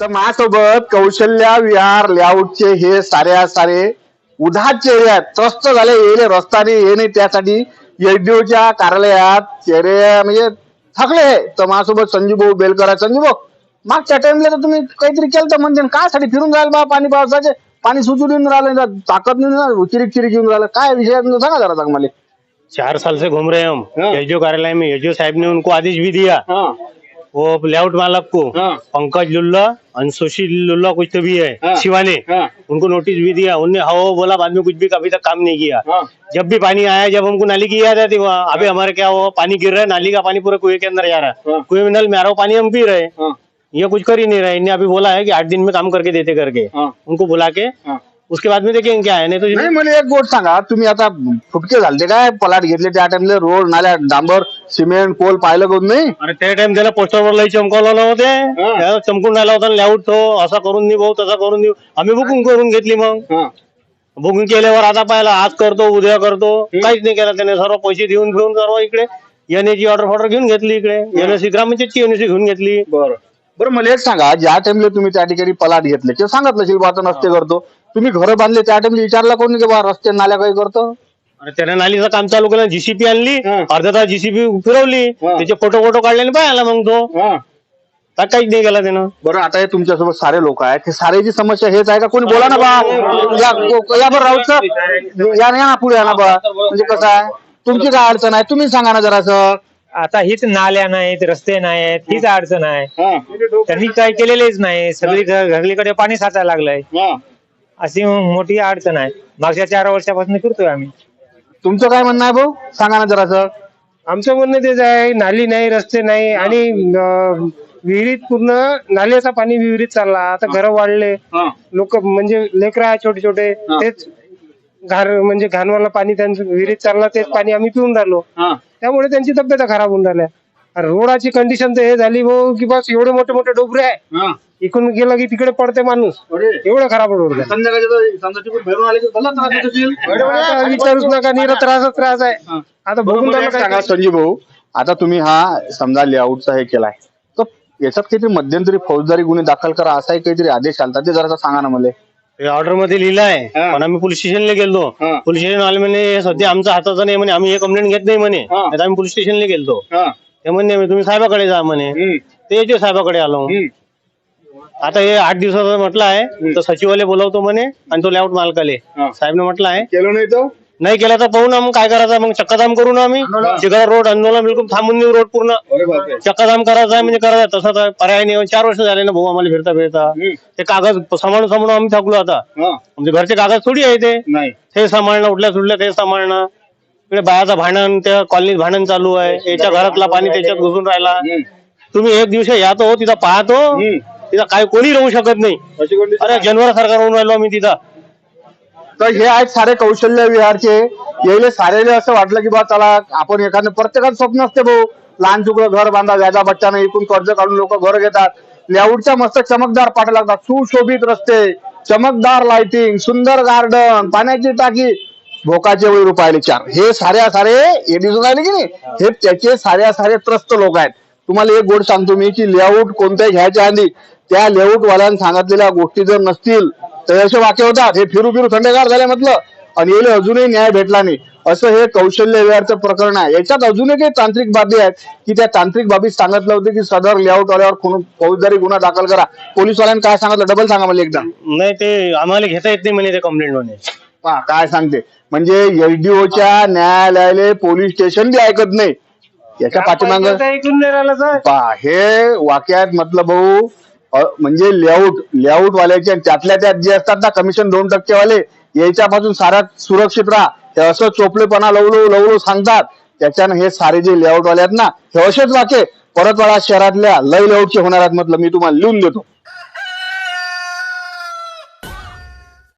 तर माझ्यासोबत कौशल्या विहार लेआउटचे हे साऱ्या सारे उधात चेहरे आहेत. त्रस्त झाले येले रस्ताने ये नाही त्यासाठी एसडीओच्या कार्यालयात चेहरे म्हणजे थकले हे. तर माझ्यासोबत संजू भाऊ बेलकर आहे संजू भाऊ मागच्या टाइमला तर तुम्ही काहीतरी केलं तर म्हणजे काय साठी फिरून राहिलं बा पाणी पावसाचे? पाणी सुचून येऊन राहिलं ताकद नाही चिरिक चिरिक येऊन राहिलं. काय विषय आहे? सांगा जरा सांग मला. चार साल से घूम रहे हम। एसडीओ कार्यालय में एसडीओ साहब ने उनको आदेश भी दिया. वो लेआउट मालक को हाँ। पंकज लुल्ला अंशुशी लुल्ला कुछ तो भी हाँ। है शिवाने हाँ। उनको नोटिस भी दिया उनने हाँ वो बोला बाद में कुछ भी कभी तक काम नहीं किया हाँ। जब भी पानी आया जब हमको नाली की याद आती वहाँ अभी हमारे क्या हुआ पानी गिर रहा है नाली का पानी पूरे कुएँ के अंदर जा रहा है हाँ। कुएँ में नल में आ रहा पानी हम पी रहे हैं ये कुछ कर ही नहीं रहे इन्हें अभी बोला है कि आठ दिन में काम करके देते करके हाँ। उनको बुला के हा उसके बाद में देखेंगे क्या है नहीं तो नाही मला एक गोष्ट सांगा तुम्ही आता फुटके झालते काय? पलाट घेतले त्या टाइमला रोड नाल्या डांबर सिमेंट पोल पाहिलं कोण नाही? अरे त्या टाइम त्याला पोस्टरवर लई चमकवलं नव्हते त्याला चमकून राहिला होता लेआउट तो असा करून देऊ भाऊ तसा करून देऊ आम्ही बुकिंग करून घेतली मग. हा. बुकिंग केल्यावर आता पाहिलं आज करतो उद्या करतो. काहीच नाही केलं त्याने सर्व पैसे देऊन घेऊन सर्व इकडे. एनएची ऑर्डर फॉर्डर घेऊन घेतली इकडे. एनएसी ग्रामपंचायतची एनएसी घेऊन घेतली. बरं. बरं मला एक सांगा ज्या टाइमला तुम्ही त्या ठिकाणी पलाट घेतले किंवा सांगितलं बा आता रस्ते करतो. तुम्ही घर बांधले त्या टाइमला विचारला कोणी की बा रस्ते नाल्या काही करतो? अरे त्याने नालीचं काम चालू केलं जीसीपी आणली. अर्धा तास जीसीपी फिरवली. त्याचे फोटो फोटो काढले आणि पाहायला मग तो. आता काहीच नाही केला त्यानं. बरं आता हे तुमच्यासोबत सारे लोक आहेत हे सारेची समस्या हेच आहे का? कोणी बोला ना बा या या बरं राऊत सर. या या ना पुढे या ना बा. म्हणजे कसं आहे? तुमची काय अडचण आहे? तुम्ही सांगा ना जरा सर आता हीच नाल्या नाहीत रस्ते नाहीत हीच अडचण आहे. त्यांनी काय केलेलेच नाही. सगळी घरलीकडे पाणी साचायला लागलंय. अशी मोठी अडचण आहे. मागच्या चार वर्षापासून करतोय आम्ही. तुमचं काय म्हणणं आहे भाऊ? सांगा ना जरा सर आमचं म्हणणं तेच आहे नाली नाही रस्ते नाही आणि अं, विहिरीत पूर्ण नाल्याचा पाणी विहिरीत चालला. आता घर वाढले. लोक म्हणजे लेकरं आहे छोटे छोटे तेच घाण म्हणजे घाणवाला पाणी त्यांचं विहिरीत चाललं तेच पाणी आम्ही पिऊन राहिलो. त्यामुळे त्यांची तब्येत खराब होऊन राहिल्या अरे रोडाची कंडिशन तर हे झाली भाऊ की बस एवढे मोठे मोठे डोबरे आहे. इकडून गेलं की तिकडे पडते माणूस. एवढं खराब रोड आता विचारूच नका निरा त्रासच त्रास आहे. आता बघून मला राहिलो एक काय सांगा संजीव भाऊ आता तुम्ही हा समजा लेआउटचा हे केलाय. तर याच्यात काहीतरी मध्यंतरी फौजदारी गुन्हे दाखल करा असाही काहीतरी आदेश आलता ते जरा सांगा ना मला. ऑर्डरमध्ये लिहिलं आहे. पण आम्ही पोलीस स्टेशनला गेलो पोलीस स्टेशन वाले म्हणे हे सध्या आमच्या हाताचं नाही म्हणे आम्ही हे कंप्लेंट घेत नाही म्हणे. नाहीतर आम्ही पोलीस स्टेशनला गेलतो. ते म्हणणे तुम्ही साहेबाकडे जा म्हणे. ते याच्या साहेबाकडे आलो. आता हे आठ दिवसाचं म्हटलं आहे. तर सचिवाले बोलवतो म्हणे आणि तो लेआउट मालकाले. साहेबने म्हटलं आहे. केलं नाही तर नाही केला तर पाहू ना मग काय करायचं? मग चक्काजाम करू ना आम्ही. शिकार रोड अंदोला बिलकुल थांबून देऊ रोड पूर्ण. चक्काजाम करायचा आहे म्हणजे करायचं. तसं तर पर्याय नाही. चार वर्ष झाले ना भाऊ आम्हाला फिरता फिरता. ते कागद सांभाळून सांभाळून आम्ही थकलो आता. म्हणजे घरचे कागद थोडी आहे ते. ते सांभाळणं उठल्या सुटल्या ते सांभाळणं. इकडे बायाचं भांडण त्या कॉलनीत भांडण चालू आहे. याच्या घरातला पाणी त्याच्यात घुसून राहिला. तुम्ही एक दिवस या तो तिथं पाहतो. तिथं काय कोणी राहू शकत नाही. अरे जनवर सरकार होऊन राहिलो आम्ही तिथं. तर हे आहेत सारे कौशल्य विहारचे. यायले सारेले असं वाटलं की बा चला आपण एखादं प्रत्येकाचं स्वप्न असते भाऊ. लहान तुकडं घर बांधा व्याजा बच्चाने इकून कर्ज काढून लोक घर घेतात. लेआउटच्या मस्त चमकदार पाट्या लागतात. सुशोभित रस्ते चमकदार लाइटिंग सुंदर गार्डन पाण्याची टाकी. भोकाचे वय रुपयाले चार. हे साऱ्या सारे हे दिसून राहिले की नाही? हे त्याचे साऱ्या सारे त्रस्त लोक आहेत. तुम्हाला एक गोड सांगतो मी की लेआउट कोणत्याही घ्यायच्या आधी त्या लेआउट वाल्यांनी सांगितलेल्या गोष्टी जर नसतील तर असे वाक्य होतात हे फिरू फिरू थंडगार झाले म्हटलं. आणि याला अजूनही न्याय भेटला नाही. असं हे कौशल्य विहारचं प्रकरण आहे. याच्यात अजूनही काही तांत्रिक बाबी आहेत की त्या तांत्रिक बाबीत सांगितलं होतं की सदर लेआउट वाल्यावर कोण- फौजदारी गुन्हा दाखल करा. पोलीस वाल्यांनी काय सांगितलं? डबल सांगा मला एकदा. नाही ते आम्हाला घेता येत नाही म्हणे ते कंप्लेंट म्हणे पहा काय सांगते? म्हणजे एसडीओच्या न्यायालयाले पोलीस स्टेशन बी ऐकत नाही. याच्या पाठीमाग हे वाक्यात मतलब भाऊ अ, म्हणजे लेआउट लेआउट वाल्याच्या आणि त्यातल्या त्यात जे असतात ना कमिशन दोन टक्केवाले याच्यापासून सारा सुरक्षित राहा. ते असं चोपलेपणा लवलो लवलो सांगतात. त्याच्यानं हे सारे जे लेआउट वाले आहेत ना हे असेच वाक्य परतवाडा शहरातल्या लय लेआउटचे होणार आहेत म्हटलं मी तुम्हाला लिहून देतो.